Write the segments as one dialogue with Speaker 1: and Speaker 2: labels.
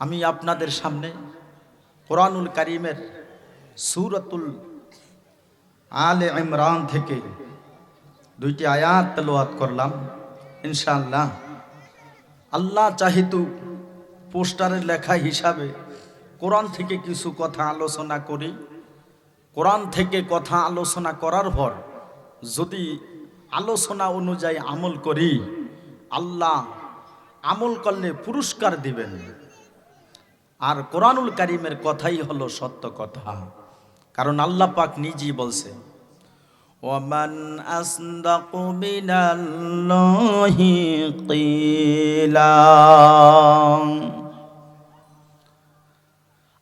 Speaker 1: আমি আপনাদের সামনে কোরআনুল করিমের সুরতুল আলে ইমরান থেকে দুইটি আয়াত তেলোয়াত করলাম, ইনশাআল্লাহ। আল্লাহ চাহিতু পোস্টারের লেখা হিসাবে কোরআন থেকে কিছু কথা আলোচনা করি। কোরআন থেকে কথা আলোচনা করার পর যদি আলোচনা অনুযায়ী আমল করি, আল্লাহ আমল করলে পুরস্কার দিবেন। আর কোরআনুল কারিমের কথাই হলো সত্য কথা। কারণ আল্লাহ পাক নিজেই বলছে, ওমান আসদাকু মিনাল্লাহি কিলা।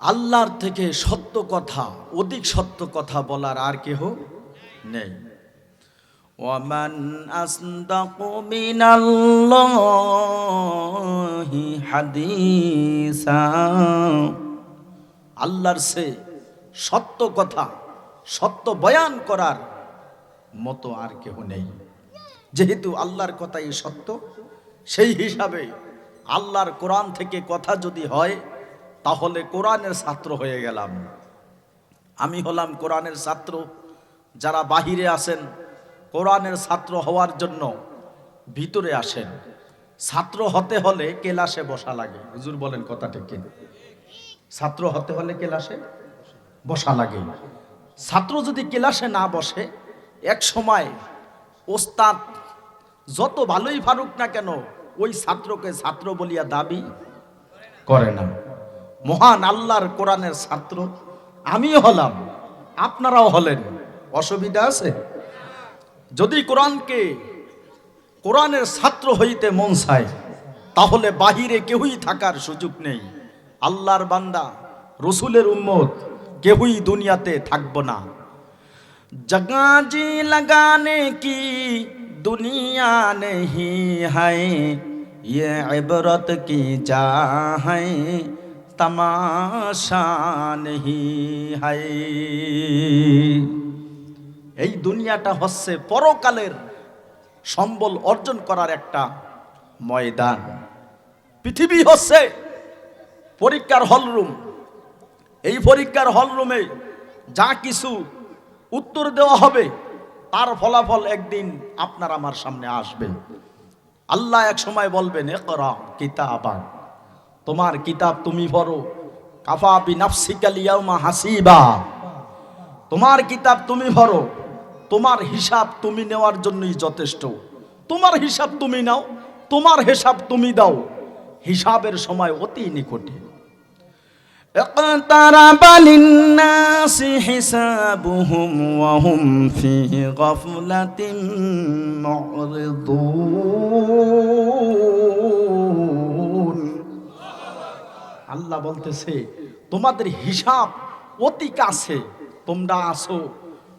Speaker 1: আল্লাহর থেকে সত্য কথা, অধিক সত্য কথা বলার আর কেহ নেই। ওয়ামান আসদাকু মিনাল্লাহি হাদিসা আল্লাহর সে সত্য কথা, সত্য বয়ান করার মতো আর কেহ নেই। যেহেতু আল্লাহর কথাই সত্য, সেই হিসাবে আল্লাহর কোরআন থেকে কথা যদি হয়, তাহলে কোরআনের ছাত্র হয়ে গেলাম। আমি হলাম কোরআনের ছাত্র, যারা বাহিরে আসেন কোরআনের ছাত্র হওয়ার জন্য ভিতরে আসেন। ছাত্র হতে হলে কেলাসে বসা লাগে। হুজুর বলেন কথাটা কি ছাত্র হতে হলে কেলাসে বসা লাগে। ছাত্র যদি কেলাসে না বসে, এক সময় ওস্তাদ যত ভালোই ফারুক না কেন, ওই ছাত্রকে ছাত্র বলিয়া দাবি করে না। মহান আল্লাহর কোরআনের ছাত্র, আমিও হলাম। আপনারাও হলেন। অসুবিধা আছে? যদি কোরআনকে কোরআনের ছাত্র হইতে মন চায় তাহলে বাহিরে কেউই থাকার সুযোগ নেই আল্লাহর বান্দা রসুলের উম্মত কেউই দুনিয়াতে থাকব না জগাজি लगाने की दुनिया नहीं है ये इबरत की जा है तमाशा नहीं है এই দুনিয়াটা হচ্ছে পরকালের সম্বল অর্জন করার একটা ময়দান। পৃথিবী হচ্ছে পরীক্ষার হলরুম। এই পরীক্ষার হলরুমে যা কিছু উত্তর দেওয়া হবে, তার ফলাফল একদিন আপনার আমার সামনে আসবে। আল্লাহ এক সময় বলবেন একরা কিতাবা, তোমার কিতাব তুমি পড়ো। কাফা বি নাফসিকালিয়াউমা হাসিবা, তোমার কিতাব তুমি পড়ো। তোমার হিসাব তুমি নেওয়ার জন্যই যথেষ্ট তোমার হিসাব তুমি নাও তোমার হিসাব তুমি দাও হিসাবের সময় অতি নিকটে اقترب للناس حسابهم وهم في غفلة معرضون আল্লাহ বলতেছে তোমাদের হিসাব অতি কাছে তোমরা আসো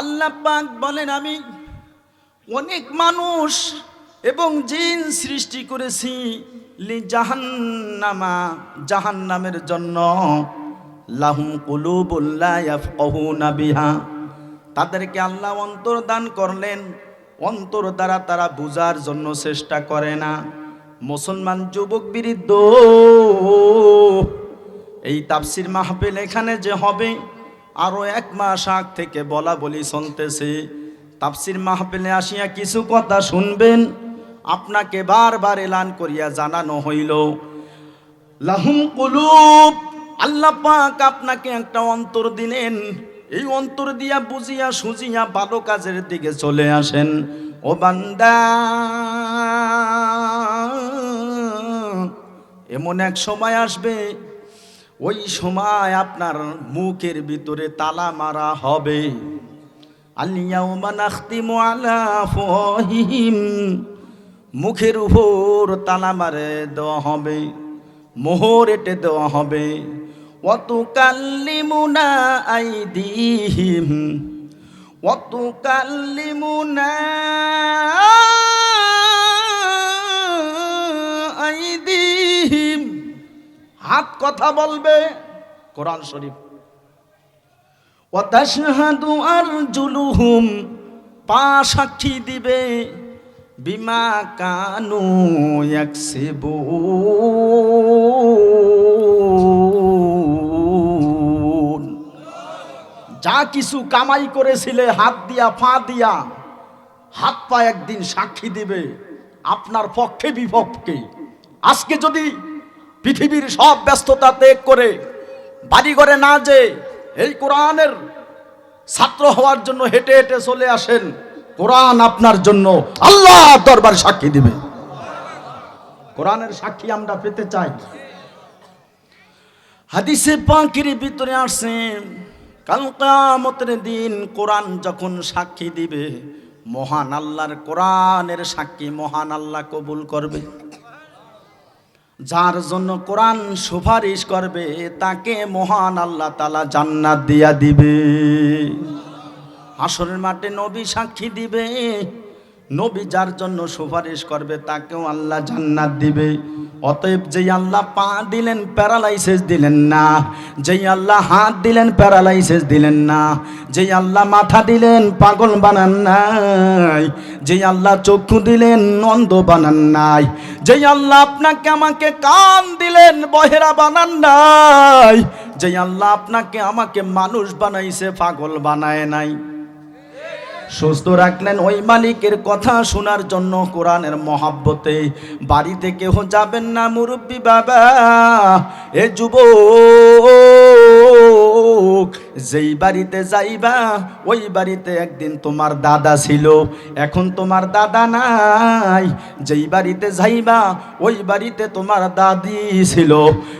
Speaker 1: আল্লাহ পাক বলেন, আমি অনেক মানুষ এবং জিন সৃষ্টি করেছি লি জাহান্নামা, জাহান্নামের জন্য। লাহুম বিহা। তাদেরকে আল্লাহ অন্তর দান করলেন। অন্তর দ্বারা তারা বুঝার জন্য চেষ্টা করে না। মুসলমান যুবক বিরুদ্ধ এই তাফসির মাহফিল এখানে যে হবে আরও এক মাস আগ থেকে বলা বলি শুনতেছে। তাফসির মাহফিলে আসিয়া কিছু কথা শুনবেন, আপনাকে বারবার এলান করিয়া জানানো হইল। লাহুম কুলুব, আল্লাহ পাক আপনাকে একটা অন্তর দিলেন। এই অন্তর দিয়া বুঝিয়া সুজিয়া ভালো কাজের দিকে চলে আসেন। ও বান্দা, এমন এক সময় আসবে ওই সময় আপনার মুখের ভিতরে তালা মারা হবে। মুখের উপর তালা মারে দেওয়া হবে, মোহর এটে দেওয়া হবে। অত কাল্লিমুনা আইদিহিম। অত কাল্লিমুনা কথা বলবে কোরআন শরীফ। ওয়াতাশহাদু আরজুলুহুম, পা সাক্ষী দিবে, বিমা কানু ইয়াকসিবুন যা কিছু কামাই করেছিলে, হাত দিয়া ফা দিয়া, হাত পা একদিন সাক্ষী দিবে, আপনার পক্ষে বিপক্ষে। আজকে যদি পৃথিবীর সব ব্যস্ততা ত্যাগ করে বাড়ি ঘরে না যে এই কোরআনের ছাত্র হওয়ার জন্য হেঁটে হেঁটে চলে আসেন, কোরআন আপনার জন্য আল্লাহ দরবার সাক্ষী দিবে। কোরআনের সাক্ষী আমরা পেতে চাই। হাদিসে পাখির ভিতরে আসে, কাল কিয়ামতের দিন কোরআন যখন সাক্ষী দিবে, মহান আল্লাহর কোরআনের সাক্ষী মহান আল্লাহ কবুল করবে। যার জন্য কোরআন সুপারিশ করবে, তাকে মহান আল্লাহ তালা জান্নাত দিয়া দিবে। আসরের মাঠে নবী সাক্ষী দিবে নবী যার জন্য সুপারিশ করবে তাকেও আল্লাহ জান্নাত দিবে। অতএব যেই আল্লাহ পা দিলেন প্যারালাইসিস দিলেন না, যেই আল্লাহ হাত দিলেন প্যারালাইসিস দিলেন না, যেই আল্লাহ মাথা দিলেন পাগল বানান নাই, যেই আল্লাহ চক্ষু দিলেন নন্দ বানান নাই, যেই আল্লাহ আপনাকে আমাকে কান দিলেন বহেরা বানান নাই, যেই আল্লাহ আপনাকে আমাকে মানুষ বানাইছে, পাগল বানায় নাই। সুস্থ রাখলেন ওই মালিকের কথা শোনার জন্য কোরআনের মহাব্বতে, বাড়িতে কেহ যাবেন না মুরব্বী বাবা, এ যুব যেই বাড়িতে যাইবা, ওই বাড়িতে একদিন তোমার দাদা ছিল। এখন তোমার দাদা নাই। যেই বাড়িতে যাইবা, ওই বাড়িতে তোমার দাদি ছিল।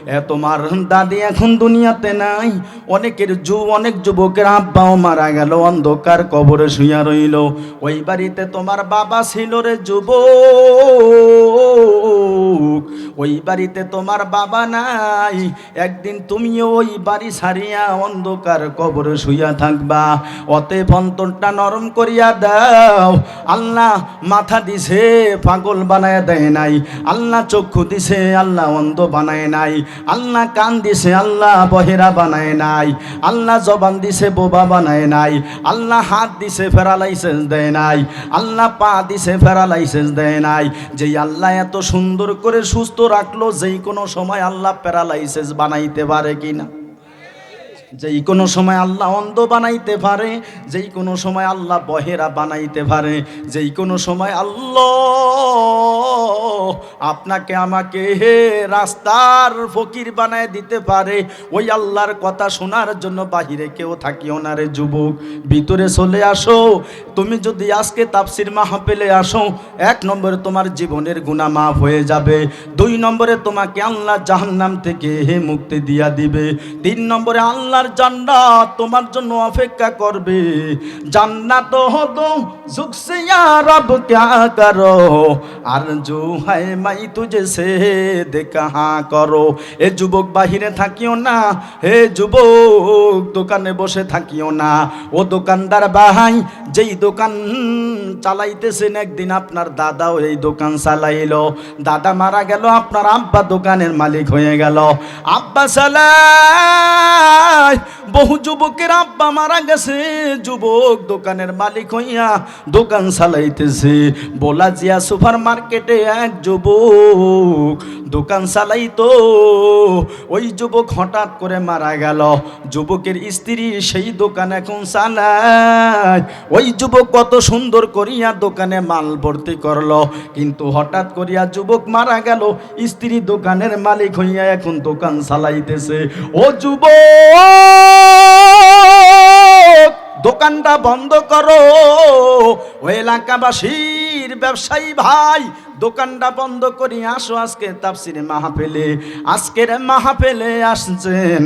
Speaker 1: এ তোমার দাদি এখন দুনিয়াতে নাই। অনেকের যু, অনেক যুবকের আব্বাও মারা গেল, অন্ধকার কবরে শুইয়া রইল। ওই বাড়িতে তোমার বাবা ছিল রে যুবক। ওই বাড়িতে তোমার বাবা নাই। একদিন তুমিও ওই বাড়ি সারিয়া অন্ধকার কবরে শুইয়া থাকবা। অতএব অন্তরটা নরম করিয়া দাও। আল্লাহ মাথা দিছে, পাগল বানায় দেয় নাই। আল্লাহ চক্ষু দিছে, আল্লাহ অন্ধ বানায় নাই। আল্লাহ কান দিছে, আল্লাহ বহেরা বানায় নাই। আল্লাহ জবান দিছে, বোবা বানায় নাই। আল্লাহ হাত দিছে, ফেরা লাইসেন্স দেয় নাই। আল্লাহ পা দিছে, ফেরা লাইসেন্স দেয় নাই। যেই আল্লাহ এত সুন্দর করে সুস্থ রাখল, যেই কোনো সময় আল্লাহ প্যারালাইসিস বানাইতে পারে কিনা। যেই কোনো সময় আল্লাহ অন্ধ বানাইতে পারে, যেই কোনো সময় আল্লাহ বহেরা বানাইতে পারে, যেই কোনো সময় আল্লাহ আপনাকে আমাকে হে রাস্তার ফকির বানায় দিতে পারে। ওই আল্লাহর কথা শোনার জন্য বাহিরে কেউ থাকিও না যুবক। ভিতরে চলে আসো। তুমি যদি আজকে তাপসির মাহফিলে আসো, এক নম্বরে তোমার জীবনের গুণা মাফ হয়ে যাবে। দুই নম্বরে তোমাকে আল্লাহ জাহান্নাম থেকে হে মুক্তি দিয়া দিবে। তিন নম্বরে আল্লাহর জান্নাত তোমার জন্য অপেক্ষা করবে। জান্নাত হতো ঝুকসে রব ক্যা করো? আর জু হায় মাই তুঝে সে দেখা করো। এ যুবক বাহিরে থাকিও না, হে যুবক দোকানে বসে থাকিও না। ও দোকানদার বাহাই যেই দোকান চালাইতেছেন, একদিন আপনার দাদাও এই দোকান চালাইলো। দাদা মারা গেল, আপনার আব্বা দোকানের মালিক হয়ে গেল। আব্বা সালাম। বহু যুবকের আব্বা মারা গেছে। যুবক দোকানের মালিক হইয়া দোকান চালাইতেছে। বলা জিয়া সুপার মার্কেটে এক যুবক দোকান চালাইতো। ওই যুবক হঠাৎ করে মারা গেল। যুবকের স্ত্রী সেই দোকান এখন চালায়। ওই যুবক কত সুন্দর করিয়া দোকানে মাল ভর্তি করল। কিন্তু হঠাৎ করিয়া যুবক মারা গেল। স্ত্রী দোকানের মালিক হইয়া এখন দোকান চালাইতেছে। ও যুবক! দোকানটা বন্ধ করো। ও এলাকাবাসীর ব্যবসায়ী ভাই দোকানটা বন্ধ করি, আসো আজকে তাফসিরে মাহফিলে। আজকের মাহফিলে আসছেন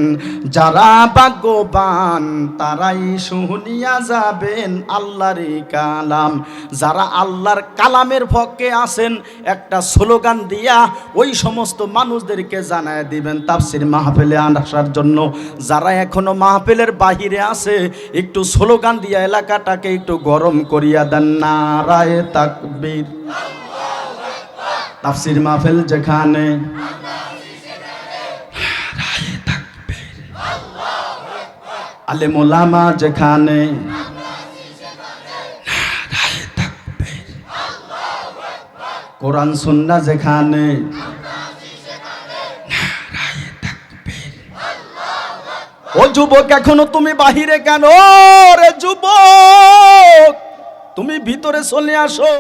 Speaker 1: যারা ভাগ্যবান, তারাই শুনিয়া যাবেন আল্লাহর কালাম। যারা আল্লাহর কালামের পক্ষে আছেন, একটা স্লোগান দিয়া ওই সমস্ত মানুষদেরকে জানায় দিবেন তাফসির মাহফিলে আসার জন্য। যারা এখনও মাহফিলের বাহিরে আছে, একটু স্লোগান দিয়া এলাকাটাকে একটু গরম করিয়া দেন। নারায় তাকবীর। তাফসির মাহফিল যেখানে আলে মোলামা যেখানে কোরআন সুন্না যেখানে ও যুবক, এখনও তুমি বাহিরে কেন? রে যুবক, তুমি ভিতরে চলে আসো।